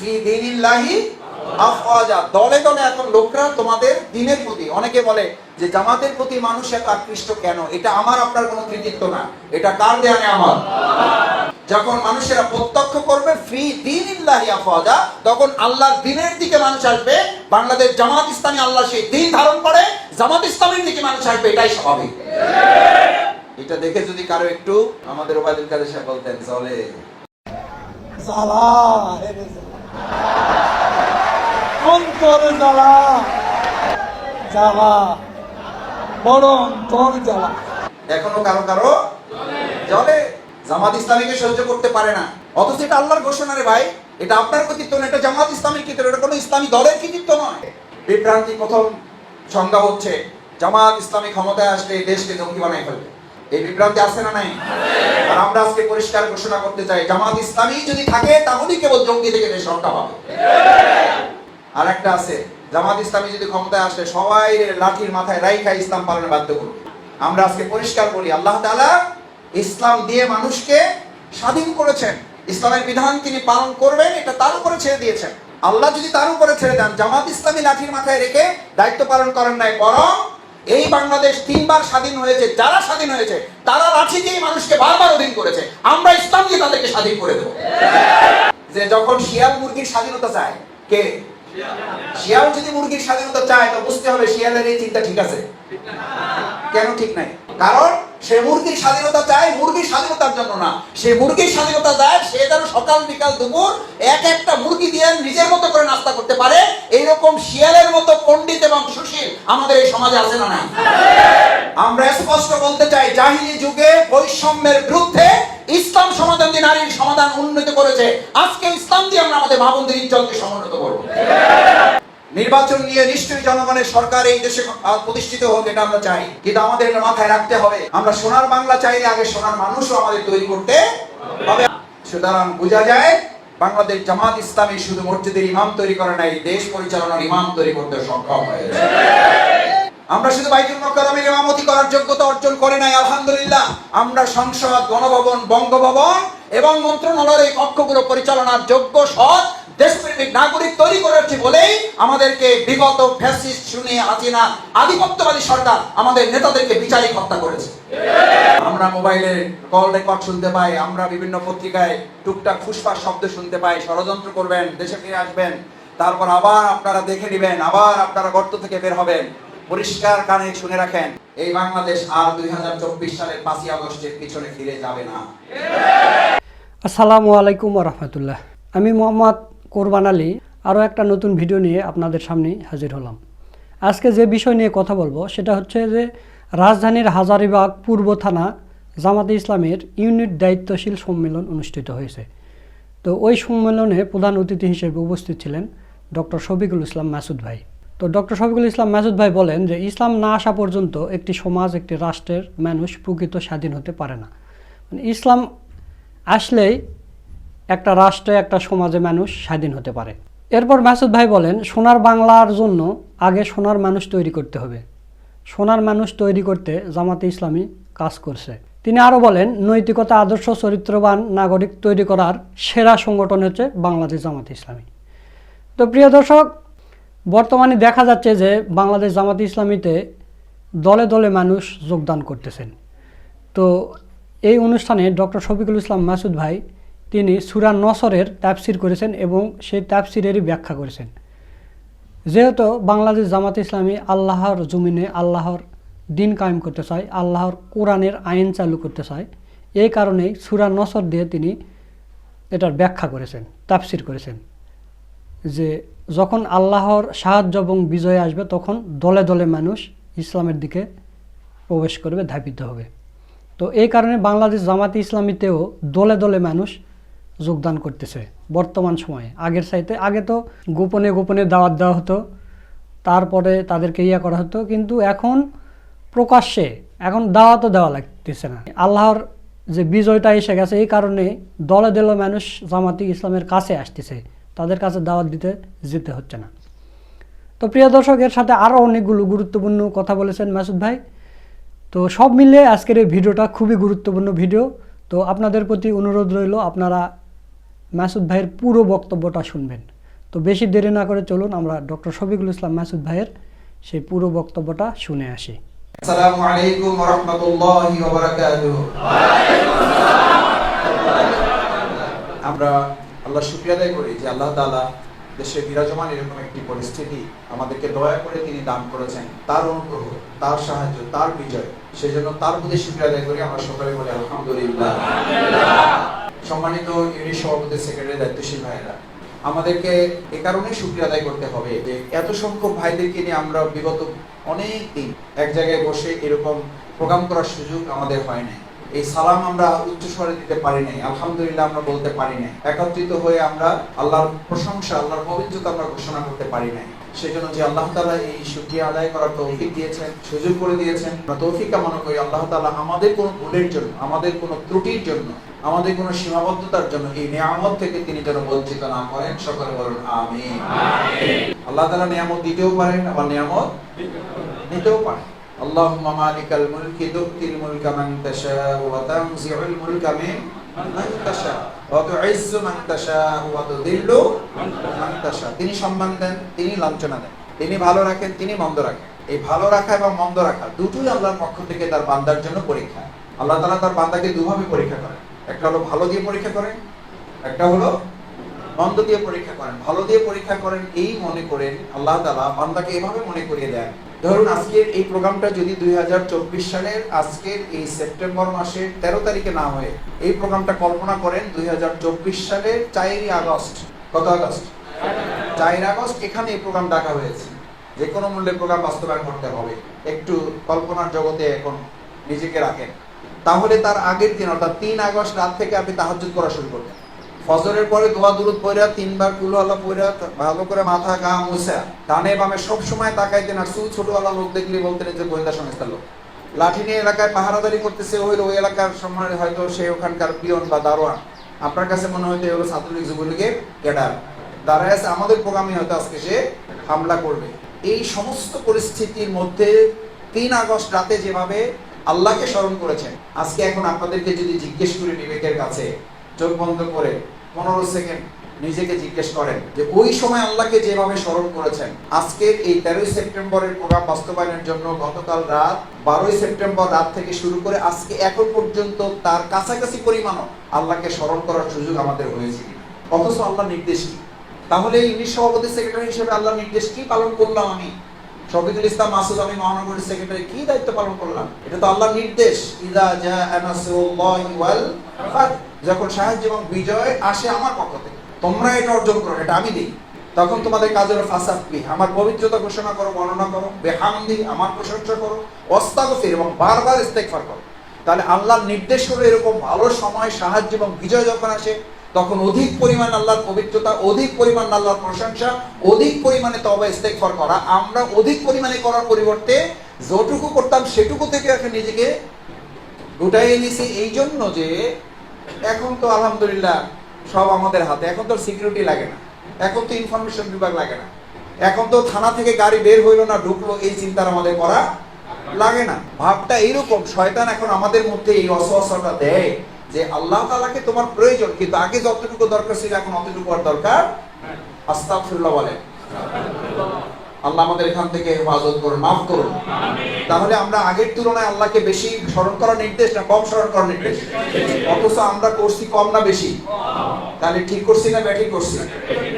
ফি দীনিল্লাহি দলে দলে এখন লোকরা তোমাদের দিনের প্রতি, অনেকে বলে যে জামাতের প্রতি মানুষ এত আকৃষ্ট কেন? এটা আমার, আপনার কোনো কৃতিত্ব না। এটা কার দেয়ানে আমার? যখন মানুষেরা প্রত্যক্ষ করবে ফ্রি দিন ইল্লাহি আফওয়াজা, তখন আল্লাহর দিনের দিকে মানুষ আসবে, বাংলাদেশ জামাত ইসলামী আল্লাহ সেই দিন ধারণ করে, জামাত ইসলামের দিকে মানুষ আসবে, এটাই স্বাভাবিক। এটা দেখে যদি কারও একটু আমাদের ওবায়দুল কাদের সাহেব বলতেন, চলে। জ্বালা। অন্তরে জ্বালা। জ্বালা। বড় অন্তর জ্বালা। এখনও কারও কারও? জলে। জামাত ইসলামীকে সহ্য করতে পারে না। অথচ এটা আল্লাহর ঘোষণা রে ভাই। এটা আপনার কৃতিত্ব না, এটা জামাত ইসলামের কৃতিত্ব এটা কোনো ইসলামী দলের কৃতিত্ব নয়। বিভ্রান্তি প্রথম সংজ্ঞা হচ্ছে, জামাত ইসলামী ক্ষমতায় আসলে দেশকে জঙ্গি বানাই ফেলবে। এই বিভ্রান্তি আছে না নাই? আর আমরা আজকে পরিষ্কার ঘোষণা করতে চাই, জামাত ইসলামী যদি থাকে, তাহলেই কেবল জঙ্গি থেকে রক্ষা পাবে। আর একটা আছে, জামাত ইসলামী যদি ক্ষমতায় আসলে সবাই লাঠির মাথায় রাইখা ইসলাম পালনে বাধ্য করবে। আমরা আজকে পরিষ্কার বলি, আল্লাহ তাআলা ইসলাম দিয়ে মানুষকে স্বাধীন করেছেন। ইসলামের বিধান তিনি পালন করবেন, এটা তার উপরে ছেড়ে দিয়েছেন। আল্লাহ যদি তার উপরে ছেড়ে দেন, জামাত ইসলামী লাঠির মাথায় রেখে দায়িত্ব পালন করেন নাই, বরং এই বাংলাদেশ তিনবার স্বাধীন হয়েছে, যারা স্বাধীন হয়েছে, তারা লাঠি দিয়ে মানুষকে বারবার অধীন করেছে। আমরা ইসলাম দিয়ে তাদেরকে স্বাধীন করে দেবো। যে যখন শিয়াল মুরগির স্বাধীনতা চায়, কে? শিয়াল যদি মুরগির স্বাধীনতা চায়, তো বুঝতে হবে শিয়ালের এই চিন্তা ঠিক আছে। কেন ঠিক নাই? কারণ সে মুরগির স্বাধীনতা চায়, মুরগির স্বাধীনতার জন্য না। সে মুরগির স্বাধীনতা চায় সে যেন সকাল বিকাল দুপুর এক একটা মুরগি দিয়ে নিজের মতো করে নাস্তা করতে পারে। এইরকম শিয়ালের পণ্ডিত এবং সুশীল আমাদের এই সমাজে আছে না নাই? আমরা স্পষ্ট বলতে চাই, জাহিলি যুগে বৈষম্যের বিরুদ্ধে ইসলাম সমাধান দিয়ে নারীর সমাধান উন্নত করেছে। আজকে ইসলাম দিয়ে আমরা আমাদের মা বোনদের ইজ্জতকে সমুন্নত করব। নির্বাচন নিয়ে নিশ্চয়ই জনগণের সরকার এই দেশে প্রতিষ্ঠিত হোক, এটা আমরা চাই। কিন্তু আমাদের মাথায় রাখতে হবে। আমরা সোনার বাংলা চাইলে আগে সোনার মানুষও আমাদের তৈরি করতে হবে। সুতরাং বোঝা যায় বাংলাদেশ জামাত ইসলামী শুধু মসজিদের ইমাম তৈরি করে নাই, দেশ পরিচালনার ইমাম তৈরি করতে সক্ষম হয়েছে। আমরা শুধু বাইতুল মোকাররমের ইমামতি করার যোগ্যতা অর্জন করে নাই, আলহামদুলিল্লাহ। আমরা সংসদ, গণভবন, বঙ্গভবন এবং মন্ত্রণালয়ের এই কক্ষগুলো পরিচালনার যোগ্য সৎ দেশপ্রেমিক নাগরিক তৈরি করেছি বলেই আমাদেরকে বিগত ফ্যাসিস্ট শুনে হাসিনা, আধিপত্যবাদী সরকার আমাদের নেতাদেরকে বিচারিক হত্যা করেছে। আমরা মোবাইলে কল রেকর্ড শুনতে পাই, আমরা বিভিন্ন পত্রিকায় টুকটাক ফুসফাস শব্দ শুনতে পাই, ষড়যন্ত্র করবেন, দেশে ফিরে আসবেন, তারপর আবার আপনারা দেখে নেবেন, আবার আপনারা গর্ত থেকে বের হবেন, পরিষ্কার কানে শুনে রাখেন, এই বাংলাদেশ আর দুই হাজার চব্বিশ সালের পাঁচই আগস্টের পিছনে ফিরে যাবে না। আসসালামু আলাইকুম রহমতুল্লাহ। আমি মোহাম্মদ কোরবান আলী আরও একটা নতুন ভিডিও নিয়ে আপনাদের সামনে হাজির হলাম। আজকে যে বিষয় নিয়ে কথা বলব সেটা হচ্ছে যে রাজধানীর হাজারিবাগ পূর্ব থানা জামাতে ইসলামের ইউনিট দায়িত্বশীল সম্মেলন অনুষ্ঠিত হয়েছে। তো ওই সম্মেলনে প্রধান অতিথি হিসেবে উপস্থিত ছিলেন ডক্টর শফিকুল ইসলাম মাসুদ ভাই। তো ডক্টর শফিকুল ইসলাম মাসুদ ভাই বলেন যে ইসলাম না আসা পর্যন্ত একটি সমাজ, একটি রাষ্ট্রের মানুষ প্রকৃত স্বাধীন হতে পারে না। মানে ইসলাম আসলেই একটা রাষ্ট্রে, একটা সমাজে মানুষ স্বাধীন হতে পারে। এরপর মাসুদ ভাই বলেন, সোনার বাংলার জন্য আগে সোনার মানুষ তৈরি করতে হবে। সোনার মানুষ তৈরি করতে জামাতে ইসলামী কাজ করছে। তিনি আরও বলেন, নৈতিকতা, আদর্শ, চরিত্রবান নাগরিক তৈরি করার সেরা সংগঠন হচ্ছে বাংলাদেশ জামাতে ইসলামী। তো প্রিয় দর্শক, বর্তমানে দেখা যাচ্ছে যে বাংলাদেশ জামাতে ইসলামীতে দলে দলে মানুষ যোগদান করতেছেন। তো এই অনুষ্ঠানে ডক্টর শফিকুল ইসলাম মাসুদ ভাই তিনি সুরা নসরের তাফসির করেছেন এবং সেই তাফসিরেরই ব্যাখ্যা করেছেন। যেহেতু বাংলাদেশ জামাত ইসলামী আল্লাহর জমিনে আল্লাহর দিন কায়েম করতে চায়, আল্লাহর কোরআনের আইন চালু করতে চায়, এই কারণেই সুরা নসর দিয়ে তিনি এটার ব্যাখ্যা করেছেন, তাফসির করেছেন। যে যখন আল্লাহর সাহায্য এবং বিজয় আসবে, তখন দলে দলে মানুষ ইসলামের দিকে প্রবেশ করবে, ধাবিত হবে। তো এই কারণে বাংলাদেশ জামাতে ইসলামীতেও দলে দলে মানুষ যোগদান করতেছে। বর্তমান সময়ে। আগের চাইতে, আগে তো গোপনে গোপনে দাওয়াত দেওয়া হতো, তারপরে তাদেরকে ইয়া করা হতো, কিন্তু এখন প্রকাশ্যে, এখন দাওয়াতও দেওয়া লাগতেছে না। আল্লাহর যে বিজয়টা এসে গেছে, এই কারণে দলে দলে মানুষ জামাতি ইসলামের কাছে আসতেছে। তাদের কাছে দাওয়াত দিতে যেতে হচ্ছে না। তো প্রিয় দর্শক, এর সাথে আরও অনেকগুলো গুরুত্বপূর্ণ কথা বলেছেন মাসুদ ভাই। তো সব মিলিয়ে আজকের এই ভিডিওটা খুবই গুরুত্বপূর্ণ ভিডিও। তো আপনাদের প্রতি অনুরোধ রইল, আপনারা মাসুদ ভাইয়ের পুরো বক্তব্যটা শুনবেন। তো বেশি দেরি না করে চলুন, আমরা ডক্টর শফিকুল ইসলাম মাসুদ ভাইয়ের সেই পুরো বক্তব্যটা শুনে আসি। আমরা আল্লাহ শুকরিয়া আদায় করি যে আল্লাহ তাআলা দেশে বিরাজমান এরকম একটি পরিস্থিতি আমাদেরকে দয়া করে তিনি দান করেছেন। তার অনুগ্রহ, তার সাহায্য, তার বিজয়, সেজন্য তার প্রতি শুকরিয়া আদায় করি। আমরা সকলে বলি আলহামদুলিল্লাহ। সম্মানিত ইউনিট সভাপতি সেক্রেটারি দায়িত্বশীল ভাইয়েরা, আমাদেরকে এ কারণে শুক্রিয়া আদায় করতে হবে যে এত সংখ্যক ভাইদেরকে নিয়ে আমরা বিগত অনেক দিন এক জায়গায় বসে এরকম প্রোগ্রাম করার সুযোগ আমাদের হয় নাই। এই সালাম আমরা উচ্চ স্বরে দিতে পারি নাই, আলহামদুলিল্লাহ আমরা বলতে পারি নাই। একত্রিত হয়ে আমরা আল্লাহর প্রশংসা, আল্লাহর পবিত্রতা আমরা ঘোষণা করতে পারি নাই। সেজন্য যে আল্লাহ তালা এই শুকরিয়া আদায় করার তৌফিক দিয়েছেন, সুযোগ করে দিয়েছেন তৌফিক কামনা করি আল্লাহ তালা আমাদের কোনো ভুলের জন্য, আমাদের কোনো ত্রুটির জন্য আমাদের কোনো সীমাবদ্ধতার জন্য এই নিয়ামত থেকে তিনি যেন বঞ্চিত না করেন সকলে বলুন আমিন। আল্লাহ তাআলা নিয়ামত দিতেও পারেন আবার নিয়ামত নিতেও পারেন। মুলকি তুতিল মুলকা মান তাশাউ ওয়া তানজিউল মুলকা মিম্মান তাশাউ ওয়া তুইজ্জু মান তাশাউ ওয়া তুযিল্লু মান তাশাউ। তিনি সম্মান দেন তিনি লাঞ্ছনা দেন। তিনি ভালো রাখেন তিনি মন্দ রাখেন। এই ভালো রাখা এবং মন্দ রাখা দুটোই আল্লাহর পক্ষ থেকে তার বান্দার জন্য পরীক্ষা। আল্লাহ তাআলা তার বান্দাকে দুভাবে পরীক্ষা করেন। একটা হলো ভালো দিয়ে পরীক্ষা করেন, একটা হলো মন্দ দিয়ে পরীক্ষা করেন। ভালো দিয়ে পরীক্ষা করেন এই মনে করেন আল্লাহ তাআলা, বান্দাকে এভাবে মনে করিয়ে দেন। ধরুন আজকের এই প্রোগ্রামটা যদি দুই সালের আজকের এই সেপ্টেম্বর মাসের তেরো তারিখে না হয়ে, এই প্রোগ্রামটা কল্পনা করেন দুই সালের চারই আগস্ট। কত আগস্ট? চারই আগস্ট, এখানে এই প্রোগ্রাম ডাকা হয়েছে। যে কোনো মূল্যে প্রোগ্রাম বাস্তবায়ন করতে হবে। একটু কল্পনার জগতে এখন নিজেকে রাখেন। তাহলে তার আগের দিন, অর্থাৎ তিন আগস্ট রাত থেকে আপনি তাহাজ্জুদ করা শুরু করবেন ফজরের পরে দোয়া দুরুদ পড়া, তিনবার কুল আল্লাহ পড়া, ভালো করে মাথা গা মুছা, ডানে বামে সব সময় তাকাইতেন আর সু ছোটবেলা লোক দেখলে বলতেন যে গোয়েন্দা সংস্থার লোক। লাঠি নিয়ে এলাকায় পাহারাদারি করতেছে হইল ওই এলাকার সময় হয়তো সে ওখানকার পিয়ন বা দারোয়ান। আপনার কাছে মনে হয়তো এগুলো ছাত্রলীগ, যুবলীগের ক্যাডার। দাঁড়ায় আছে আমাদের প্রোগ্রামে হয়তো আজকে সে হামলা করবে। এই সমস্ত পরিস্থিতির মধ্যে তিন আগস্ট রাতে যেভাবে আল্লাহকে স্মরণ করেছেন। আজকে এখন আপনাদেরকে যদি জিজ্ঞেস করি বিবেকের কাছে, চোখ বন্ধ করে পনেরো সেকেন্ড নিজেকে জিজ্ঞেস করেন যে ওই সময় আল্লাহকে যেভাবে স্মরণ করেছেন, আজকের এই তেরোই সেপ্টেম্বরের প্রোগ্রাম বাস্তবায়নের জন্য গতকাল রাত বারোই সেপ্টেম্বর রাত থেকে শুরু করে আজকে এখন পর্যন্ত তার কাছাকাছি পরিমাণও আল্লাহকে স্মরণ করার সুযোগ আমাদের হয়েছে অথচ আল্লাহ নির্দেশ কি? তাহলে ইংলিশ সভাপতি সেক্রেটারি হিসেবে আল্লাহ নির্দেশ কি পালন করলাম আমি? শফিকুল ইসলাম, মাসুদ আমি মহানগরীর সেক্রেটারি কি দায়িত্ব পালন করলাম? এটা তো আল্লাহর নির্দেশ। ইদা জা ওয়াল যখন সাহায্য এবং বিজয় আসে আমার পক্ষ থেকে, তোমরা এটা অর্জন করো, এটা আমি দিই। তখন তোমাদের কাজের ফাসাফি আমার পবিত্রতা ঘোষণা করো, বর্ণনা করো, বেহামদি, আমার প্রশংসা করো, অস্তাগফির এবং বারবার ইস্তেগফার করো। তাহলে আল্লাহর নির্দেশ হলো এরকম ভালো সময়, সাহায্য এবং বিজয় যখন আসে তখন অধিক পরিমাণ আল্লাহর পবিত্রতা, অধিক পরিমাণ আল্লাহর প্রশংসা, অধিক পরিমাণে তবে ইস্তেগফার করা। আমরা অধিক পরিমাণে করার পরিবর্তে যতটুকু করতাম সেটুকু থেকে এখন নিজেকে গুটাইয়ে নিছি। এই জন্য যে এখন তো আলহামদুলিল্লাহ সব আমাদের হাতে। এখন তো সিকিউরিটি লাগে না। এখন তো ইনফরমেশন বিভাগ লাগে না। এখন তো থানা থেকে গাড়ি বের হইল না, ঢুকলো, এই চিন্তার আমাদের করা লাগে না। ভাবটা এইরকম, শয়তান এখন আমাদের মধ্যে এই অসহসটা দেয়। যে আল্লাহ তালাকে তোমার প্রয়োজন কিন্তু আগে যতটুকু দরকার ছিল এখন অতটুকু আর দরকার? আস্তাগফিরুল্লাহ বলেন। আল্লাহ আমাদের এখান থেকে হেফাজত করুন মাফ করুন। তাহলে আমরা আগের তুলনায় আল্লাহকে বেশি স্মরণ করার নির্দেশ না কম স্মরণ করার নির্দেশ? অথচ আমরা করছি কম না বেশি? তাহলে ঠিক করছি না ব্যাঠিক করছি?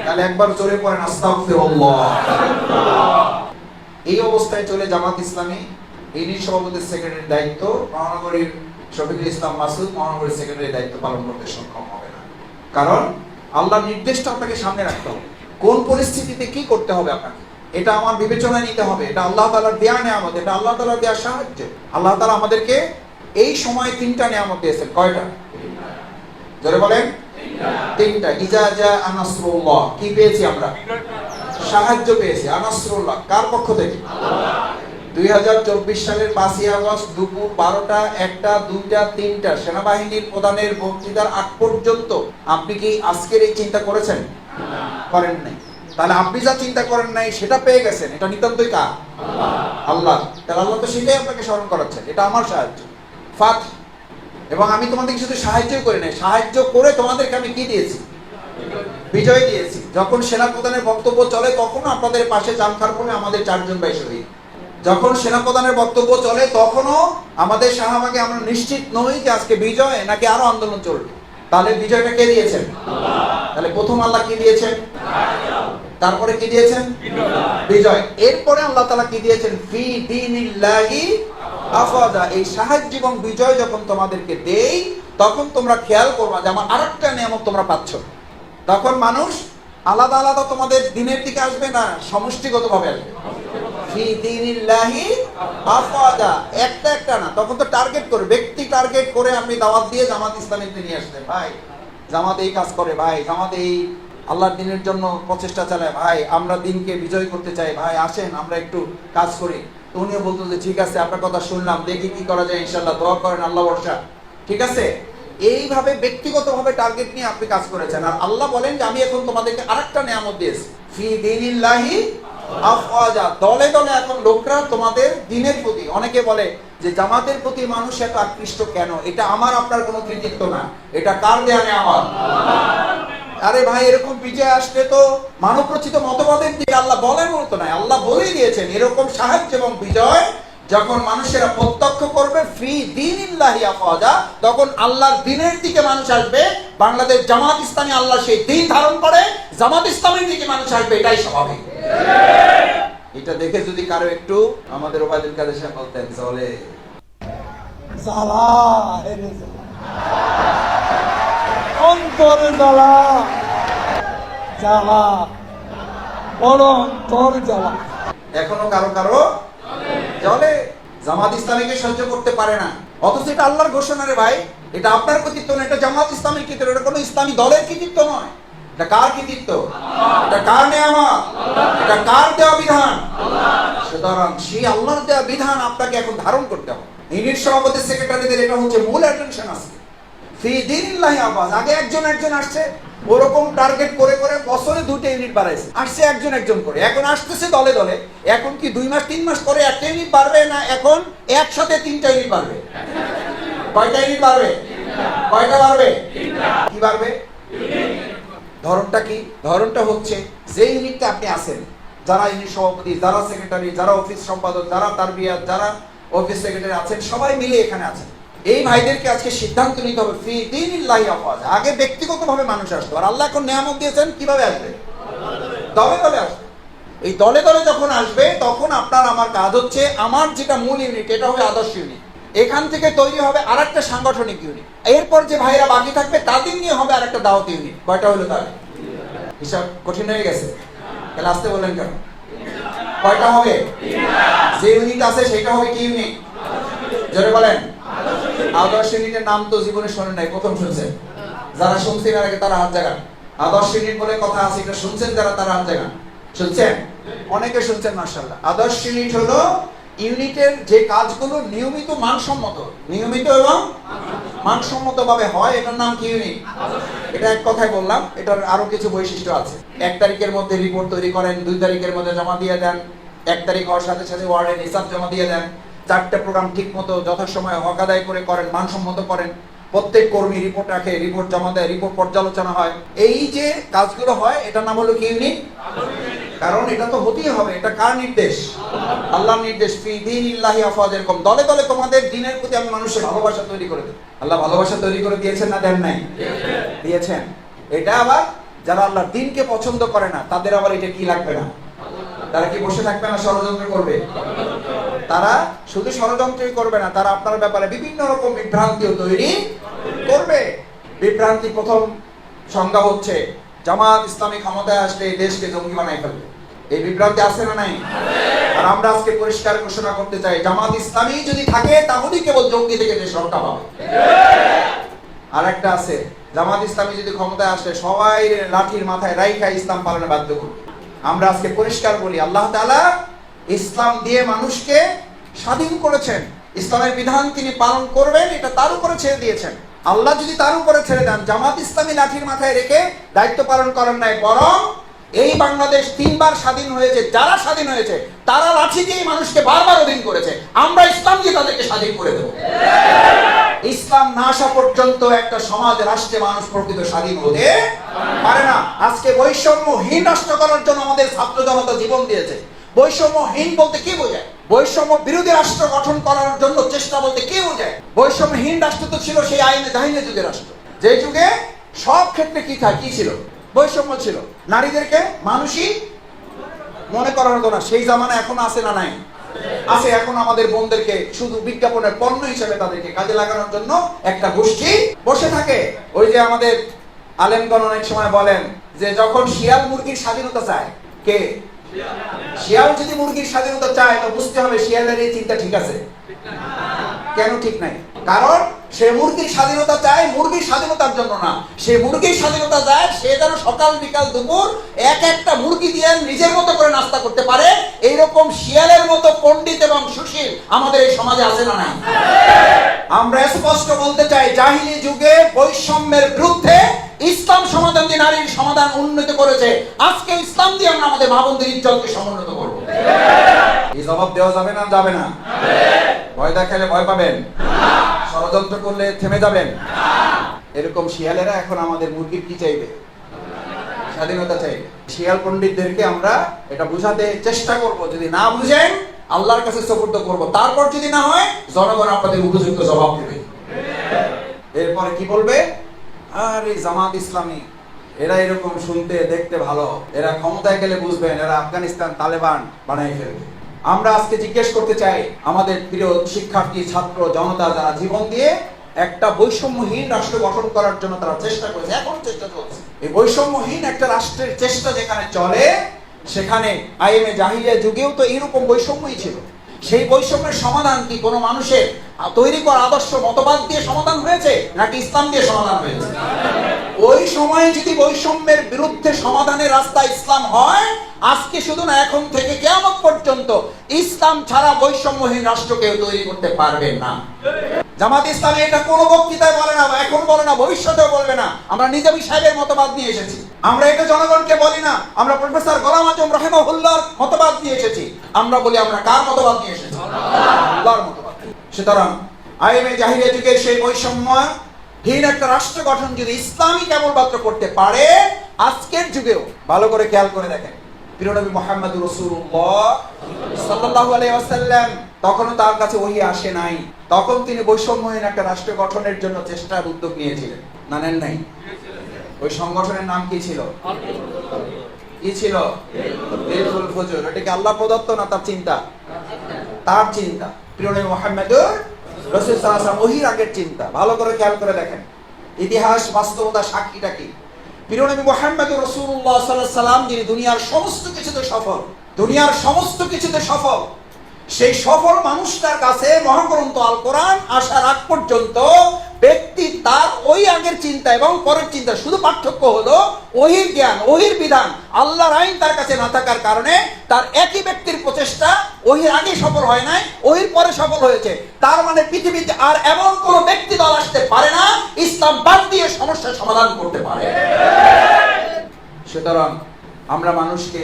তাহলে একবার জোরে পড়েন আস্তাগফিরুল্লাহ। এই অবস্থায় চলে জামাত ইসলামী ইনি সভাপতির সেক্রেটারির দায়িত্ব মহানগরীর শফিকুল ইসলাম মাসুদ মহানগরীর সেক্রেটারির দায়িত্ব পালন করতে সক্ষম হবে না। কারণ আল্লাহর নির্দেশটা আপনাকে সামনে রাখতে হবে। কোন পরিস্থিতিতে কি করতে হবে আপনাকে? এটা আমার বিবেচনায় নিতে হবে। এটা আল্লাহ তালার দেয়া নেয়ামত। এটা আল্লাহ তালার দেওয়া সাহায্য। আল্লাহ তালা আমাদেরকে এই সময় তিনটা নেয়ামত দিয়েছেন। কয়টা? জোরে বলেন। তিনটা। ইজা জা আনাসরুল্লাহ। কি পেয়েছি আমরা? সাহায্য পেয়েছি। আনাসরুল্লাহ। কার পক্ষ থেকে? সালের পাঁচই আগস্ট দুপুর বারোটা, একটা, দুইটা, তিনটা সেনাবাহিনীর প্রধানের আগ পর্যন্ত আপনি কি আজকের এই চিন্তা করেছেন? করেন নাই। তাহলে আপনি যা চিন্তা করেন নাই, সেটা পেয়ে গেছেন। এটা নিতান্তই কার? আল্লাহ। তাহলে আল্লাহ তো সেটাই আপনাকে স্মরণ করাচ্ছেন। এটা আমার সাহায্য। এবং আমি তোমাদেরকে শুধু সাহায্যই করি নাই। সাহায্য করে তোমাদেরকে আমি কি দিয়েছি? বিজয় দিয়েছি। যখন সেনাপ্রধানের বক্তব্য চলে তখন আপনাদের পাশে চাল খারপনে আমাদের চারজন ভাই শহীদ। যখন সেনাপ্রধানের বক্তব্য চলে, তখনও আমাদের শাহবাগে আমরা নিশ্চিত নই যে আজকে বিজয় নাকি আরও আন্দোলন চলবে। তাহলে বিজয়টা কে দিয়েছেন? তাহলে প্রথম আল্লাহ কি দিয়েছেন? তারপরে কি দিয়েছেন? বিজয়। এরপরে আল্লাহ তালা কি দিয়েছেন? ফি দীনিল্লাহি আফাদা এই সাহায্য এবং বিজয় যখন তোমাদেরকে দেই, তখন তোমরা খেয়াল করবা যে আমার আরেকটা নিয়ামত তোমরা পাচ্ছ। তখন মানুষ আলাদা আলাদা তোমাদের দিনের দিকে আসবে না, সমষ্টিগতভাবে আসবে। একটা একটা না। তখন তো টার্গেট করে। ব্যক্তি টার্গেট করে আপনি দাওয়াত দিয়ে জামাত ইসলামীতে নিয়ে আসলেন। ভাই, জামাত এই কাজ করে, ভাই, জামাত এই আল্লাহর দিনের জন্য প্রচেষ্টা চালায়। ভাই, আমরা দিনকে বিজয় করতে চাই। ভাই, আসেন, আমরা একটু কাজ করি। তো উনিও বলতো যে, ঠিক আছে, আপনার কথা শুনলাম। দেখি কি করা যায় ইনশাল্লাহ দোয়া করেন, আল্লাহ বর্ষা ঠিক আছে? এইভাবে ব্যক্তিগতভাবে টার্গেট নিয়ে আপনি কাজ করেছেন। আর আল্লাহ বলেন যে, আমি এখন তোমাদেরকে আরেকটা নিয়ামত দিয়েছি। ফি দিনিল্লাহি আফওয়াজা দলে দলে এখন লোকরা তোমাদের দিনের প্রতি, অনেকে বলে যে জামাতের প্রতি মানুষ এত আকৃষ্ট কেন? এটা আমার, আপনার কোনো কৃতিত্ব না। এটা কার দেয়া আমার? আরে ভাই, এরকম বিজয় আসলে তো মানব রচিত মতবাদের দিকে আল্লাহ বলেন মতো নাই। আল্লাহ বলেই দিয়েছেন, এরকম সাহায্য এবং বিজয় যখন মানুষেরা প্রত্যক্ষ করবে ফ্রি দিন ইল্লাহি আফওয়াজা তখন আল্লাহর দিনের দিকে মানুষ আসবে বাংলাদেশ জামাত ইসলামী আল্লাহ সেই দিন ধারণ করে জামাত ইসলামের দিকে মানুষ আসবে এটাই স্বাভাবিক। এটা দেখে যদি কারও একটু আমাদের ওবায়দুল কাদের সাহেব বলতেন চলে অন্তরে জ্বালা। জ্বালা বড় অন্তর জ্বালা। এখনও কারও কারও জলে জামাত ইসলামীকে সহ্য করতে পারে না। অথচ এটা আল্লাহর ঘোষণা রে ভাই। এটা আপনার কৃতিত্ব না, এটা জামাত ইসলামের কৃতিত্ব এটা কোনো ইসলামী দলের কৃতিত্ব নয়। এটা কার কৃতিত্ব এটা কার নেয়ামা এটা কার দেওয়া বিধান? সুতরাং সেই আল্লাহর দেওয়া বিধান আপনাকে এখন ধারণ করতে হবে। ইউনিট সভাপতি সেক্রেটারিদের এটা হচ্ছে মূল অ্যাটেনশন আছে আগে একজন একজন আসছে, ওরকম টার্গেট করে করে বছরে দুটো ইউনিট বাড়াইছে। আসছে একজন একজন করে। এখন আসতেছে দলে দলে। এখন কি দুই মাস, তিন মাস করে একটা ইউনিট বাড়বে না এখন একসাথে তিনটা ইউনিট বাড়বে? কয়টা ইউনিট বাড়বে? কয়টা বাড়বে? কি বাড়বে? ধরনটা কি? ধরনটা হচ্ছে যে ইউনিটটা আপনি আছেন, যারা ইউনিট সভাপতি, যারা সেক্রেটারি যারা অফিস সম্পাদক, যারা তারবিয়াত যারা অফিস সেক্রেটারি আছেন, সবাই মিলে এখানে আছেন। এই ভাইদেরকে আজকে সিদ্ধান্ত নিতে হবে। ফি আফওয়াজ। আগে ব্যক্তিগতভাবে মানুষ আসতো আর আল্লাহ এখন নিয়ামত দিয়েছেন, কীভাবে আসবে? দলে দলে আসবে। এই দলে দলে যখন আসবে, তখন আপনার আমার কাজ হচ্ছে, আমার যেটা মূল ইউনিট এটা হবে আদর্শ ইউনিট এখান থেকে তৈরি হবে আর একটা সাংগঠনিক ইউনিট এরপর যে ভাইরা বাকি থাকবে, তাদের নিয়ে হবে আরেকটা দাওয়াত ইউনিট কয়টা হলো তাহলে? হিসাব কঠিন হয়ে গেছে। তাহলে আসতে বললেন কেন? কয়টা হবে? যে ইউনিট আছে, সেটা হবে কি ইউনিট জোরে বলেন। আদর্শ ইউনিটের নাম তো জীবনে শোনেন নাই, প্রথম শুনছেন। যারা শুনছেন আগে তারা হাত জাগান। আদর্শ ইউনিট বলে কথা আছে, এটা শুনছেন যারা তারা হাত জাগান। শুনছেন? অনেকে শুনছেন মার্শাল্লাহ আদর্শ হলো ইউনিটের যে কাজগুলো নিয়মিত মানসম্মত, নিয়মিত এবং মানসম্মত ভাবে হয়, এটার নাম কি ইউনিট? এটা এক কথায় বললাম, এটার আরও কিছু বৈশিষ্ট্য আছে। এক তারিখের মধ্যে রিপোর্ট তৈরি করেন, দুই তারিখের মধ্যে জমা দিয়ে দেন, এক তারিখ হওয়ার সাথে সাথে ওয়ার্ডের হিসাব জমা দিয়ে দেন। চারটে প্রোগ্রাম ঠিক মতো যথাসময়ে হক আদায় করে করেন, মানসম্মত করেন। প্রত্যেক কর্মী রিপোর্ট রাখে রিপোর্ট জমা দেয় রিপোর্ট পর্যালোচনা হয়। এই যে কাজগুলো হয়, এটার নাম হলো কি ইউনিট কারণ এটা তো হতেই হবে, এটা কার নির্দেশ? আল্লাহর নির্দেশ, ফি দীনিল্লাহি আফওয়াজ এরকম দলে দলে তোমাদের দিনের প্রতি আমি মানুষের ভালোবাসা তৈরি করে দেব। আল্লাহ ভালোবাসা তৈরি করে দিয়েছেন না দেন নাই? দিয়েছেন। এটা আবার যারা আল্লাহর দিনকে পছন্দ করে না, তাদের আবার এটা কি লাগবে না? তারা কি বসে থাকবে না, ষড়যন্ত্র করবে? তারা শুধু ষড়যন্ত্রই করবে না, তারা আপনার ব্যাপারে বিভিন্ন রকম বিভ্রান্তিও তৈরি করবে। বিভ্রান্তি প্রথম সংজ্ঞা হচ্ছে, জামাত ইসলামী ক্ষমতায় আসলে এই দেশকে জঙ্গি বানাই ফেলবে। এই বিভ্রান্তি আছে না নাই? আর আমরা আজকে পরিষ্কার ঘোষণা করতে চাই, জামাত ইসলামী যদি থাকে, তাহলেই কেবল জঙ্গি থেকে দেশ রক্ষা পাবে আর একটা আছে, জামাত ইসলামী যদি ক্ষমতায় আসে, সবাই লাঠির মাথায় রাইখা ইসলাম পালনে বাধ্য করবে। আমরা আজকে পরিষ্কার বলি, আল্লাহ তাআলা ইসলাম দিয়ে মানুষকে স্বাধীন করেছেন। ইসলামের বিধান তিনি পালন করবেন, এটা তার উপরে ছেড়ে দিয়েছেন। আল্লাহ যদি তার উপরে ছেড়ে দেন, জামাত ইসলামী লাঠির মাথায় রেখে দায়িত্ব পালন করেন নাই, বরং এই বাংলাদেশ তিনবার স্বাধীন হয়েছে, যারা স্বাধীন হয়েছে, তারা লাঠি দিয়ে মানুষকে বারবার অধীন করেছে। আমরা ইসলাম দিয়ে তাদেরকে স্বাধীন করে দেবো। ইসলাম না আসা পর্যন্ত একটা সমাজ, রাষ্ট্রে মানুষ প্রকৃত স্বাধীন হতে পারে না। আজকে বৈষম্যহীন রাষ্ট্র করার জন্য আমাদের ছাত্র জনতা জীবন দিয়েছে। বৈষম্যহীন বলতে কি বোঝায়? বৈষম্য বিরোধী রাষ্ট্র গঠন করার জন্য চেষ্টা বলতে কি বোঝায়? বৈষম্যহীন রাষ্ট্র তো ছিল সেই আইনে জাহিনে যুগের রাষ্ট্র। যে যুগে সব ক্ষেত্রে কি থাকে কি ছিল? বৈষম্য ছিল। নারীদেরকে মানুষই মনে করা হতো না সেই জামানা এখন আছে না নাই? আছে এখন আমাদের বোনদেরকে শুধু বিজ্ঞাপনের পণ্য হিসেবে তাদেরকে কাজে লাগানোর জন্য একটা গোষ্ঠী বসে থাকে। ওই যে আমাদের আলেমগণ অনেক সময় বলেন যে যখন শিয়াল মুরগির স্বাধীনতা চায়, কে? শিয়াল যদি মুরগির স্বাধীনতা চায়, তো বুঝতে হবে শিয়ালের এই চিন্তা ঠিক আছে। কেন ঠিক নাই? কারণ সে মুরগির স্বাধীনতা চায়, মুরগির স্বাধীনতার জন্য না। সে মুরগির স্বাধীনতা চায় সে যেন সকাল, বিকাল, দুপুর এক একটা মুরগি দিয়ে নিজের মতো করে নাস্তা করতে পারে। এইরকম শিয়ালের মতো পণ্ডিত এবং সুশীল আমাদের এই সমাজে আছে না নাই? আমরা স্পষ্ট বলতে চাই, জাহিলি যুগে বৈষম্যের বিরুদ্ধে ইসলাম সমাধান দিয়ে নারীর সমাধান উন্নত করেছে। আজকে ইসলাম দিয়ে আমরা আমাদের মা বোনদের ইজ্জতকে সমুন্নত করব। এই জবাব দেওয়া যাবে না যাবে না। ভয় দেখালে ভয় পাবেন। ষড়যন্ত্র করলে থেমে যাবেন। এরকম শিয়ালেরা এখন আমাদের মুরগির কি চাইবে? স্বাধীনতা চাইবে শিয়াল পণ্ডিতদেরকে আমরা এটা বুঝাতে চেষ্টা করব। যদি না বুঝেন, আল্লাহর কাছে সফর্দ করব। তারপর যদি না হয়, জনগণ আপনাদের উপযুক্ত জবাব দেবে। এরপরে কি বলবে? আর এই জামাত ইসলামী এরা এরকম শুনতে, দেখতে ভালো। এরা ক্ষমতায় গেলে বুঝবেন, এরা আফগানিস্তান তালেবান বানাই ফেলবে। আমরা আজকে জিজ্ঞেস করতে চাই, আমাদের প্রিয় শিক্ষার্থী, ছাত্র, জনতা যারা জীবন দিয়ে একটা বৈষম্যহীন রাষ্ট্র গঠন করার জন্য তারা চেষ্টা করেছে, এখন চেষ্টা চলছে। এই বৈষম্যহীন একটা রাষ্ট্রের চেষ্টা যেখানে চলে, সেখানে আইএমএ জাহিলিয়া যুগেও তো এরকম বৈষম্যই ছিল। সেই বৈষম্যের সমাধান কি কোনো মানুষের তৈরি করা আদর্শ মতবাদ দিয়ে সমাধান হয়েছে, নাকি ইসলাম দিয়ে সমাধান হয়েছে? ওই সময়ে যদি বৈষম্যের বিরুদ্ধে সমাধানের রাস্তা ইসলাম হয়, আজকে শুধু না, এখন থেকে কেমন পর্যন্ত ইসলাম ছাড়া বৈষম্যহীন রাষ্ট্র কেউ তৈরি করতে পারবে না। জামাত ইসলামী এটা কোনো বক্তৃতায় বলে না, এখন বলে না, ভবিষ্যতেও বলবে না। আমরা নিজামী সাহেবের মতবাদ নিয়ে এসেছি। আমরা এটা জনগণকে বলি না, আমরা প্রফেসর গোলাম আজম রহেমাহুল্লাহর মতবাদ নিয়ে এসেছি। আমরা বলি আমরা কার মতবাদ নিয়ে এসেছি? সুতরাং আইএমএ জাহিরিয়া যুগের সেই বৈষম্য হীন একটা রাষ্ট্র গঠন যদি ইসলামই কেবলমাত্র করতে পারে, আজকের যুগেও, ভালো করে খেয়াল করে দেখেন প্রিয়নবী মোহাম্মদ রসুল্লাহ সাল্লাল্লাহু আলাইহি ওয়াসাল্লাম তখনও তার কাছে ওহি আসে নাই। তখন তিনি বৈষম্যহীন একটা রাষ্ট্র গঠনের জন্য চেষ্টার উদ্যোগ নিয়েছিলেন। না নেন নাই? ওই সংগঠনের নাম কি ছিল? কি ছিল? এটা কি আল্লাহ প্রদত্ত না তার চিন্তা? তার চিন্তা। প্রিয়নবী মোহাম্মদুর রসুল সাল্লাল্লাহু ওহির আগের চিন্তা। ভালো করে খেয়াল করে দেখেন। ইতিহাস, বাস্তবতা, সাক্ষীটা কি? প্রিয়নবী মোহাম্মদ রসুল্লাহ সাল্লাহ সাল্লাম যিনি দুনিয়ার সমস্ত কিছুতে সফল, দুনিয়ার সমস্ত কিছুতে সফল সেই সফল মানুষটার কাছে মহাগ্রন্থ আল কোরআন আসার আগ পর্যন্ত ব্যক্তি তার ওই আগের চিন্তা এবং পরের চিন্তা, শুধু পার্থক্য হলো ওহির জ্ঞান, ওহির বিধান, আল্লাহর আইন তার কাছে না থাকার কারণে তার একই ব্যক্তির প্রচেষ্টা ওহির আগে সফল হয় নাই, ওহির পরে সফল হয়েছে। তার মানে পৃথিবীতে আর এমন কোন ব্যক্তি দল আসতে পারে না, ইসলাম বাদ দিয়ে সমস্যার সমাধান করতে পারে। সুতরাং আমরা মানুষকে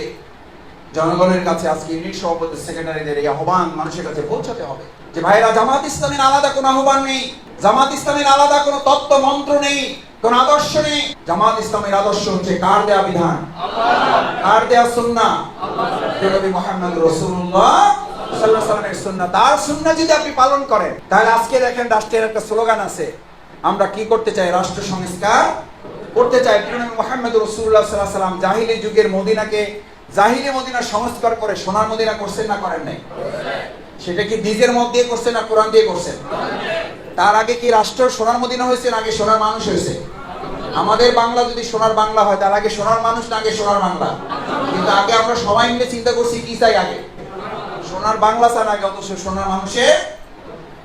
জনগণের কাছে আজকে ইউনিট সভাপতি সেক্রেটারিদের এই আহ্বান মানুষের কাছে পৌঁছাতে হবে। যে ভাইরা, জামাত ইসলামের আলাদা কোনো আহ্বান নেই। জামাত ইসলামের আলাদা কোনো তত্ত্ব মন্ত্র নেই, কোন আদর্শ নেই। জামাত ইসলামের আদর্শ হচ্ছে কার দেয়া বিধান? কার দেয়া সুন্নাহ নবী মুহাম্মদ আলাইহি ওয়াসাল্লামের সুন্নাহ তার সুন্নাহ যদি আপনি পালন করেন, তাহলে আজকে দেখেন রাষ্ট্রের একটা স্লোগান আছে। আমরা কি করতে চাই? রাষ্ট্র সংস্কার করতে চাই। মোহাম্মদ রসুল্লাহ আলাইহি ওয়াসাল্লাম জাহিলি যুগের মদিনাকে জাহিলি মদিনা সংস্কার করে, সোনার মদিনা করছেন না করেন নাই? সেটা কি নিজের মত দিয়ে করছেন না কোরআন দিয়ে করছেন? তার আগে কি রাষ্ট্র সোনার মদিনা হয়েছে আগে সোনার মানুষ হয়েছে? আমাদের বাংলা যদি সোনার বাংলা হয়, তার আগে সোনার মানুষ না আগে সোনার বাংলা? কিন্তু আগে আমরা সবাই মিলে চিন্তা করছি কি চাই আগে? সোনার বাংলা চান আগে, অথচ সোনার মানুষের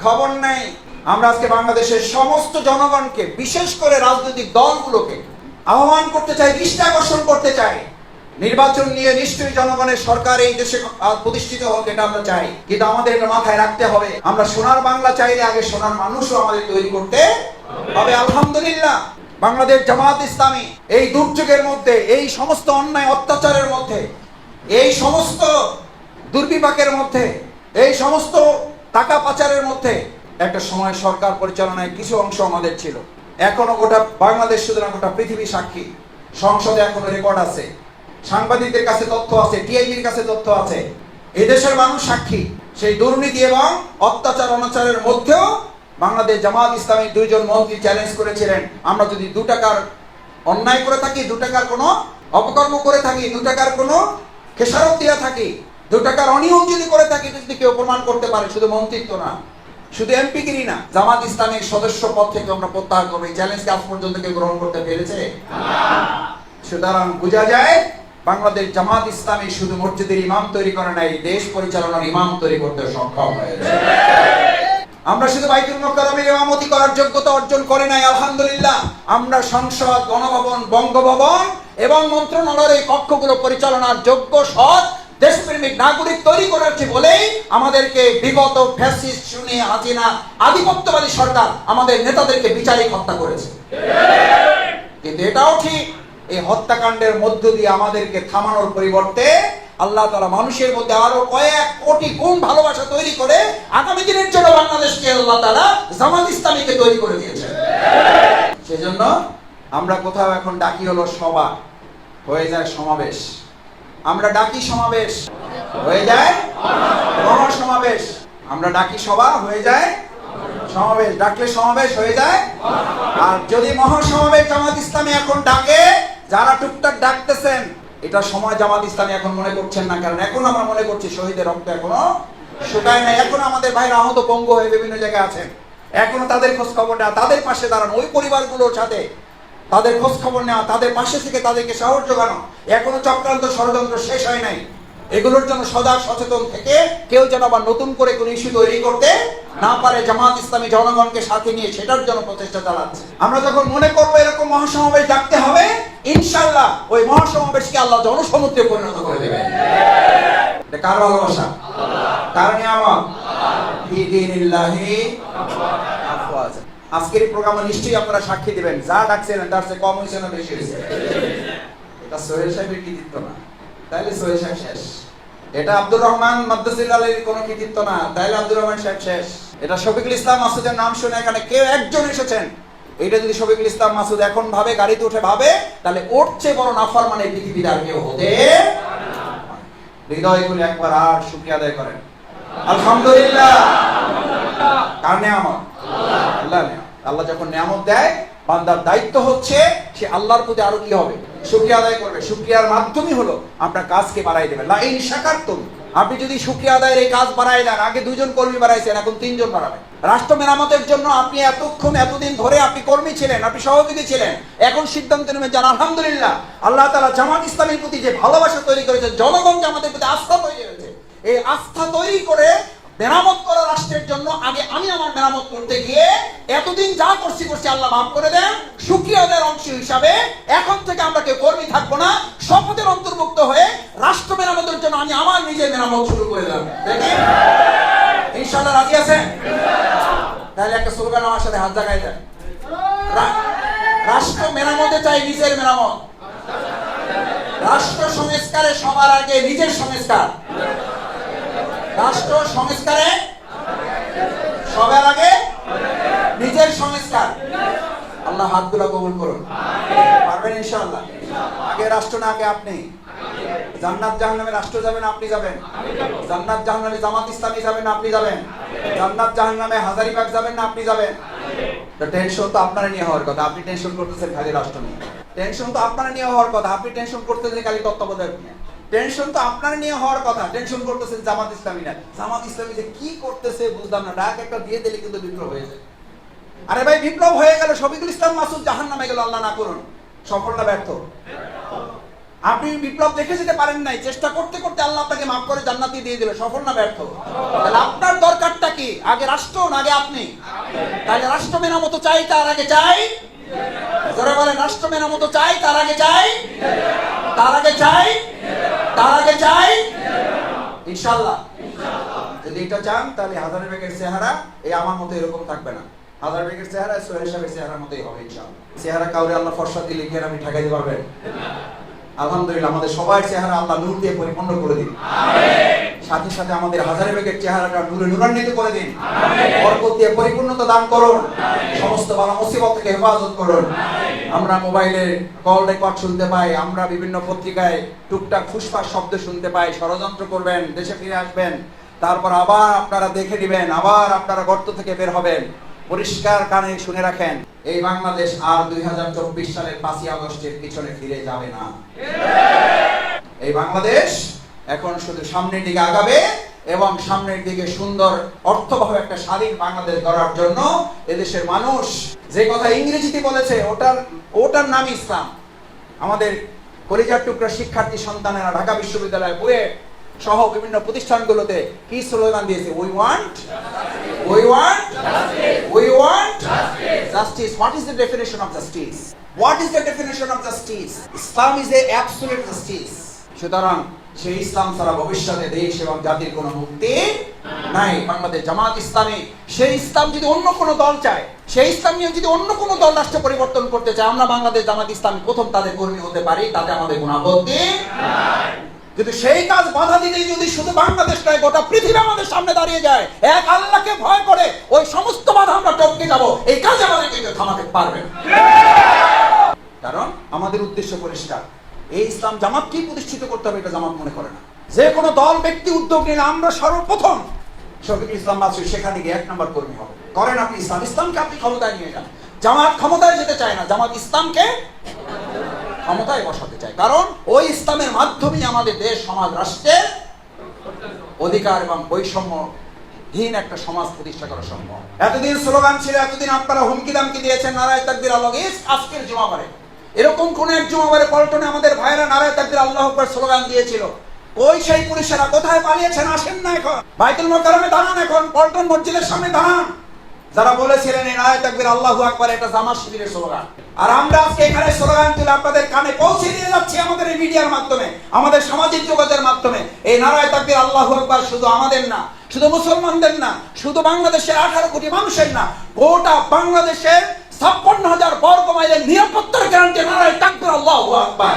খবর নেই। আমরা আজকে বাংলাদেশের সমস্ত জনগণকে, বিশেষ করে রাজনৈতিক দলগুলোকে, আহ্বান করতে চাই, দৃষ্টি আকর্ষণ করতে চাই। নির্বাচন নিয়ে নিশ্চয়ই জনগণের সরকার এই দেশে প্রতিষ্ঠিত হোক, এটা আমরা চাই। কিন্তু আমাদের এটা মাথায় রাখতে হবে। আমরা সোনার বাংলা চাইলে আগে সোনার মানুষও আমাদের তৈরি করতে হবে। আলহামদুলিল্লাহ। বাংলাদেশ জামাত ইসলামী এই দুর্যোগের মধ্যে, এই সমস্ত অন্যায় অত্যাচারের মধ্যে, এই সমস্ত দুর্বিপাকের মধ্যে, এই সমস্ত টাকা পাচারের মধ্যে একটা সময় সরকার পরিচালনায় কিছু অংশ আমাদের ছিল। এখনও গোটা বাংলাদেশ সুতরাং গোটা পৃথিবী সাক্ষী। সংসদে এখনও রেকর্ড আছে। সাংবাদিকদের কাছে তথ্য আছে, টিআইবির কাছে তথ্য আছে। এদেশের মানুষ সাক্ষী। সেই দুর্নীতি এবং অত্যাচার অনাচারের মধ্যেও বাংলাদেশ জামাত ইসলামী দুইজন মন্ত্রী চ্যালেঞ্জ করেছিলেন। আমরা যদি দু টাকার অন্যায় করে থাকি, দু টাকার কোনো অপকর্ম করে থাকি, দু টাকার কোনো খেসারত দিয়ে থাকি, দু টাকার অনিয়ম যদি করে থাকি যদি কেউ প্রমাণ করতে পারে, শুধু মন্ত্রিত্ব না, শুধু এমপি গিরি না, জামাত ইসলামের সদস্য পদ থেকে আমরা প্রত্যাহার করব। এই চ্যালেঞ্জকে আজ পর্যন্ত কেউ গ্রহণ করতে পেরেছে? সুতরাং বোঝা যায় বাংলাদেশ জামাত ইসলামী শুধু মসজিদের ইমাম তৈরি করে নাই, দেশ পরিচালনার ইমাম তৈরি করতে সক্ষম হয়েছে। আমরা শুধু বাইতুল মোকাররমের ইমামতি করার যোগ্যতা অর্জন করে নাই, আলহামদুলিল্লাহ। আমরা সংসদ, গণভবন, বঙ্গভবন এবং মন্ত্রণালয়ের এই কক্ষগুলো পরিচালনার যোগ্য সৎ, দেশপ্রেমিক নাগরিক তৈরি করেছে বলেই আমাদেরকে বিগত ফ্যাসিস্ট শুনে হাসিনা, আধিপত্যবাদী সরকার আমাদের নেতাদেরকে বিচারিক হত্যা করেছে। কিন্তু এটাও ঠিক এই হত্যাকাণ্ডের মধ্য দিয়ে আমাদেরকে থামানোর পরিবর্তে আল্লাহ তারা মানুষের মধ্যে আরও কয়েক কোটি গুণ ভালোবাসা তৈরি করে আগামী দিনের জন্য বাংলাদেশকে আল্লাহ তারা জামাত ইসলামীকে তৈরি করে দিয়েছে সেজন্য আমরা কোথাও এখন ডাকি হলো সভা। হয়ে যায় সমাবেশ। আমরা ডাকি সমাবেশ। হয়ে যায় মহাসমাবেশ আমরা ডাকি সভা, হয়ে যায় সমাবেশ। ডাকলে সমাবেশ হয়ে যায়। আর যদি মহাসমাবেশ জামাত ইসলামী এখন ডাকে যারা টুকটাক ডাকতেছেন, এটা সময় জামাত ইসলামী এখন মনে করছেন না, কারণ এখন আমরা মনে করছি শহীদের রক্ত এখনও শুকায় না এখন আমাদের ভাইরা আহত পঙ্গ হয়ে বিভিন্ন জায়গায় আছেন। এখনও তাদের খোঁজ খবর নেওয়া, তাদের পাশে দাঁড়ানো, ওই পরিবারগুলোর সাথে তাদের খোঁজ খবর নেওয়া, তাদের পাশে থেকে তাদেরকে সাহস জোগানো এখনও চক্রান্ত ষড়যন্ত্র শেষ হয় নাই। এগুলোর জন্য সদা সচেতন থেকে কেউ যেন আবার নতুন করে কোনো ইস্যু তৈরি করতে না পারে, জামাত ইসলামী জনগণকে সাথে নিয়ে সেটার জন্য প্রচেষ্টা চালাচ্ছে। আমরা যখন মনে করব এরকম মহাসমাবেশ ডাকতে হবে ইনশাল্লাহ ওই মহাসমাবেশকে আল্লাহ জনসমুদ্রে পরিণত করে দেবে। কার ভালোবাসা? কার। আজকের প্রোগ্রামে নিশ্চয়ই আপনারা সাক্ষী দিবেন, যা ডাকছিলেন তার চেয়ে কম হয়েছে না বেশি হয়েছে। এটা সোহেল সাহেবের কৃতিত্ব না। তাইলে সোহেল সাহেব শেষ। এটা আব্দুর রহমান মাদ্দাসিল্লাহের কোনো কৃতিত্ব না। তাইলে আব্দুর রহমান সাহেব শেষ। এটা শফিকুল ইসলাম মাসুদের নাম শুনে এখানে কেউ একজন এসেছেন। এটা যদি শফিকুল ইসলাম মাসুদ এখন ভাবে, গাড়িতে উঠে ভাবে, তাহলে চেয়ে বড় নাফার মানে পৃথিবীর আর কেউ হতে হৃদয় খুলে একবার আর শুক্রিয়া আদায় করেন। আলহামদুলিল্লাহ। কার নেয়ামত? আল্লাহ আল্লাহ যখন নিয়ামত দেয়, বান্দার দায়িত্ব হচ্ছে সে আল্লাহর প্রতি আরও কি হবে? শুকরিয়া আদায় করবে। মাধ্যমই হলো আপনার কাজকে বাড়াই দেবে। লা ইন শাকারতুম আপনি যদি আদায়ের এই কাজ বাড়াই দেন, আগে দুইজন কর্মী বাড়াইছেন, এখন তিনজন রাষ্ট্র মেরামতের জন্য আপনি এতক্ষণ, এতদিন ধরে আপনি কর্মী ছিলেন, আপনি সহযোগী ছিলেন। এখন সিদ্ধান্ত আলহামদুলিল্লাহ, আল্লাহ তাআলা জামাত ইসলামের প্রতি যে ভালোবাসা তৈরি করেছে জনগণ জামাতের প্রতি আস্থা তৈরি হয়েছে এই আস্থা তৈরি করে মেরামত করা রাষ্ট্রের জন্য আগে আমি আমার মেরামত করতে গিয়ে এতদিন যা করছি করছি আল্লাহ মাফ করে দেন সুক্রিয়াদের অংশ হিসাবে এখন থেকে আমরা কেউ কর্মী থাকব না, শপথের অন্তর্ভুক্ত হয়ে রাষ্ট্র মেরামতের জন্য আমি আমার নিজের মেরামত শুরু করে দিলাম দেখি ইনশাআল্লাহ রাজি আছেন? তাহলে একটা স্লোগান আমার সাথে হাত জাগাই দেন। রাষ্ট্র মেরামতে চাই নিজের মেরামত। রাষ্ট্র সংস্কারে সবার আগে নিজের সংস্কার। রাষ্ট্র সংস্কারে সবার আগে নিজের সংস্কার। আল্লাহ হাতগুলো কবুল করুন। পারবেন ইনশাআল্লাহ। আগে রাষ্ট্র না, আগে আপনি। জান্নাত জাহান্নামে রাষ্ট্র যাবেন, আপনি যাবেন। জান্নাত জাহান্নামে জামাত ইসলামী যাবেন, আপনি যাবেন। জান্নাত জাহান্নামে হাজারিবাগ যাবেন না আপনি যাবেন। তো টেনশন তো আপনারা নিয়ে হওয়ার কথা। আপনি টেনশন করতেছেন খালি রাষ্ট্র নিয়ে। টেনশন তো আপনারা নিয়ে হওয়ার কথা। আপনি টেনশন করতেছেন খালি তত্ত্বাবধায়ক নিয়ে। টেনশন তো আপনার নিয়ে হওয়ার কথা। টেনশন করতেছেন জামাত ইসলামী না জামাত ইসলামী যে কি করতেছে বুঝলাম না। ডাক একটা দিয়ে দিলে কিন্তু বিপ্লব হয়ে যায়। আরে ভাই, বিপ্লব হয়ে গেল। শফিকুল ইসলাম মাসুদ জাহান নামে গেল, আল্লাহ না করুন। সফল না ব্যর্থ। আপনি বিপ্লব দেখে যেতে পারেন নাই। চেষ্টা করতে করতে আল্লাহ আপনাকে মাফ করে জান্নাতি দিয়ে দিল। সফল না ব্যর্থ? তাহলে আপনার দরকারটা কি? আগে রাষ্ট্র না আগে আপনি? তাহলে রাষ্ট্র মেরামতো চাই, তার আগে চাই। যারা বলে রাষ্ট্র মেরামতো চাই, তার আগে চাই। তার আগে চাই। তার আগে চাই ইনশাল্লাহ যদি এটা চান, তাহলে হাজার বেগের চেহারা এই আমার মতো এরকম থাকবে না। হাজার বেগের চেহারা সোহেল সাহেবের চেহারার মতোই হবে ইনশাল্লাহ চেহারা কাউরে আল্লাহ ফর্সা দিলে লিখে আমি ঠেকাইতে পারবেন? আলহামদুলিল্লাহ আমাদের সবার চেহারা আল্লাহ নূর দিয়ে পরিপূর্ণ করে দিন। সাথে সাথে আমাদের হাজারে বেগের চেহারাটা নূরে নূরান্বিত করে দিন। বরকত দিয়ে পরিপূর্ণতা দান করুন। সমস্ত বালা মুসিবত থেকে হেফাজত করুন। আমরা মোবাইলে কল রেকর্ড শুনতে পাই আমরা বিভিন্ন পত্রিকায় টুকটাক ফুসফাস শব্দ শুনতে পাই ষড়যন্ত্র করবেন দেশে ফিরে আসবেন তারপর আবার আপনারা দেখে দিবেন আবার আপনারা গর্ত থেকে বের হবেন। পরিষ্কার কানে শুনে রাখেন, এই বাংলাদেশ আর দুই হাজার চব্বিশ সালের পাঁচই আগস্টের পিছনে ফিরে যাবে না। এই বাংলাদেশ এখন শুধু সামনের দিকে আগাবে এবং সামনের দিকে সুন্দর, অর্থবহ একটা স্বাধীন বাংলাদেশ গড়ার জন্য এদেশের মানুষ যে কথা ইংরেজিতে বলেছে, ওটার ওটার নাম ইসলাম। আমাদের কলিজার টুকরা শিক্ষার্থী সন্তানেরা ঢাকা বিশ্ববিদ্যালয়ে পড়ে সহ বিভিন্ন প্রতিষ্ঠানগুলোতে কি স্লোগান দিয়েছে we want we want we want justice what is the definition of justice what is the definition of justice Islam is a absolute justice সুতরাং সেই ইসলাম ছাড়া ভবিষ্যতে দেশ এবং জাতির কোনো মুক্তি নাই। বাংলাদেশ জামাত ইসলামী সেই ইসলাম যদি অন্য কোনো দল চায় সেই ইসলাম নিয়ে যদি অন্য কোনো দল রাষ্ট্র পরিবর্তন করতে চায় আমরা বাংলাদেশ জামাত ইসলামী প্রথম তাদের কর্মী হতে পারি তাতে আমাদের কোনো আপত্তি যদি সেই কাজ বাধা দিতে যদি বাংলাদেশ নয় গোটা পৃথিবী আমাদের সামনে দাঁড়িয়ে যায়। এক আল্লাহকে ভয় করে ওই সমস্ত বাধা আমরা টপকে যাব। এই কাজ আমাদের কিন্তু থামাতে পারবে কারণ আমাদের উদ্দেশ্য পরিষ্কার। এই ইসলাম জামাতকেই প্রতিষ্ঠিত করতে হবে এটা জামাত মনে করে না। যে কোনো দল, ব্যক্তি, উদ্যোগ নিলে আমরা সর্বপ্রথম শফিকুল ইসলাম মাসুদ সেখানে গিয়ে এক নম্বর কর্মী হবে। করেন আপনি ইসলাম। ইসলামকে আপনি ক্ষমতায় নিয়ে যান। জামাত ক্ষমতায় যেতে চায় না। জামাত ইসলামকে ক্ষমতায় বসাতে চায়। কারণ ওই ইসলামের মাধ্যমেই আমাদের দেশ, সমাজ রাষ্ট্রের অধিকার এবং বৈষম্যহীন একটা সমাজ প্রতিষ্ঠা করা সম্ভব। এতদিন স্লোগান ছিল, এতদিন আপনারা হুমকি দামকি দিয়েছেন, নারায় তাকবির আল্লাহ আজকের জুমাবারে। এরকম কোন এক জুমাবারে পল্টনে আমাদের ভাইরা নারায় তাকবির আল্লাহ স্লোগান দিয়েছিল। ওই সেই পুলিশেরা কোথায় পালিয়েছেন, আসেন না এখন। বাইতুল মোকারমে দাঁড়ান এখন, পল্টন মসজিদের সামনে দাঁড়ান। যারা বলেছিলেন এই নারায় তাকবির আল্লাহু আকবার, এটা জামাত শিবিরের স্লোগান। আর আমরা আজকে এখানে স্লোগান তুলে আপনাদের কানে পৌঁছে দিয়ে যাচ্ছি আমাদের এই মিডিয়ার মাধ্যমে, আমাদের সামাজিক যোগাযোগের মাধ্যমে। এই নারায় তাকবির আল্লাহু আকবার শুধু আমাদের না, শুধু মুসলমানদের না, শুধু বাংলাদেশের আঠারো কোটি মানুষের না, গোটা বাংলাদেশের ছাপ্পান্ন হাজার বর্গ মাইলের নিরাপত্তার গ্যারান্টি নারায় তাকবির আল্লাহু আকবার।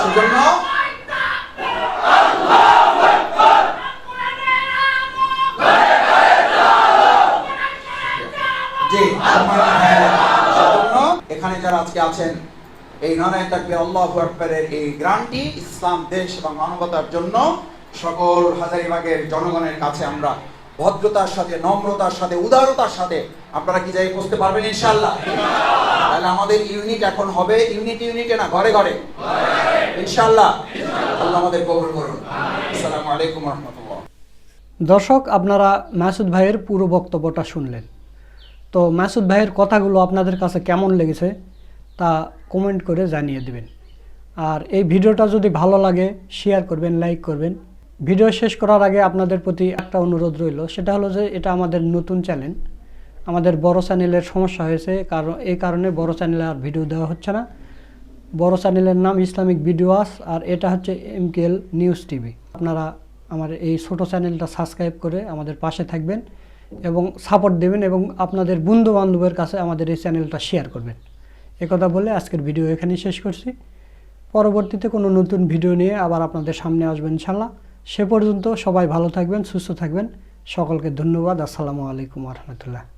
সেজন্য জি সম্মানিত ভাইয়েরা, সেজন্য এখানে যারা আজকে আছেন, এই নারায়ণ তাকবীর আল্লাহু আকবারের এই গ্রান্টি ইসলাম, দেশ এবং মানবতার জন্য সকল হাজারিবাগের জনগণের কাছে আমরা ভদ্রতার সাথে, নম্রতার সাথে, উদারতার সাথে আপনারা কি যাই বুঝতে পারবেন ইনশাআল্লাহ? তাহলে আমাদের ইউনিট এখন হবে, ইউনিট ইউনিটে না, ঘরে ঘরে? ইনশাআল্লাহ। আল্লাহ আমাদের কবুল করুন। আসসালামু আলাইকুম রহমতুল্লাহ। দর্শক, আপনারা মাসুদ ভাইয়ের পুরো বক্তব্যটা শুনলেন। তো মাসুদ ভাইয়ের কথাগুলো আপনাদের কাছে কেমন লেগেছে তা কমেন্ট করে জানিয়ে দেবেন। আর এই ভিডিওটা যদি ভালো লাগে শেয়ার করবেন লাইক করবেন। ভিডিও শেষ করার আগে আপনাদের প্রতি একটা অনুরোধ রইল, সেটা হলো যে এটা আমাদের নতুন চ্যানেল আমাদের বড় চ্যানেলের সমস্যা হয়েছে, কারণ এই কারণে বড় চ্যানেলে আর ভিডিও দেওয়া হচ্ছে না। বড় চ্যানেলের নাম ইসলামিক ভিডিওয়াস, আর এটা হচ্ছে এমকেএল নিউজ টিভি আপনারা আমার এই ছোট চ্যানেলটা সাবস্ক্রাইব করে আমাদের পাশে থাকবেন। এবং সাপোর্ট দেবেন এবং আপনাদের বন্ধু বান্ধবের কাছে আমাদের এই চ্যানেলটা শেয়ার করবেন। একথা বলে আজকের ভিডিও এখানেই শেষ করছি। পরবর্তীতে কোনো নতুন ভিডিও নিয়ে আবার আপনাদের সামনে আসবেন ইনশাল্লাহ। সে পর্যন্ত সবাই ভালো থাকবেন, সুস্থ থাকবেন। সকলকে ধন্যবাদ। আসসালামু আলাইকুম রহমতুল্লাহ।